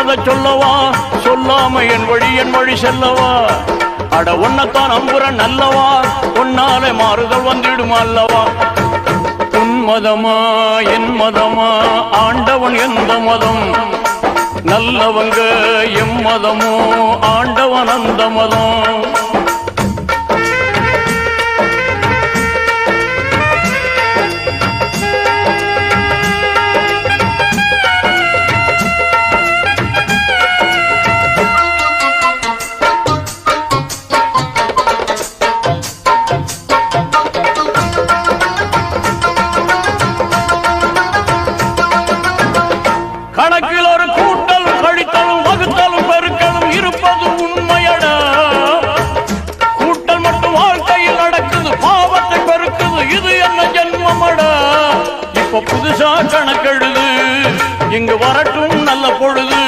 பட்டதை சொல்லவா? சொல்லாம என் வழி என் வழி செல்லவா? அட உன்னத்தான் அம்புற நல்லவா உன்னாலே மாறுதல் வந்துடும் அல்லவா? உன் மதமா என் மதமா? ஆண்டவன் எந்த மதம்? நல்லவங்க எம் மதமோ? ஆண்டவன் அந்த மதம்? ஒரு கூட்டலும் கழித்தலும் வகுத்தலும் பெருக்கலும் இருப்பது உண்மையடா. கூட்டல் மட்டும் வாழ்க்கையில் நடக்குது பாவத்தை பெருக்குது இது என்ன ஜென்மமடா. இப்ப புதுசா கணக்கெழுது இங்கு வரட்டும் நல்ல பொழுது.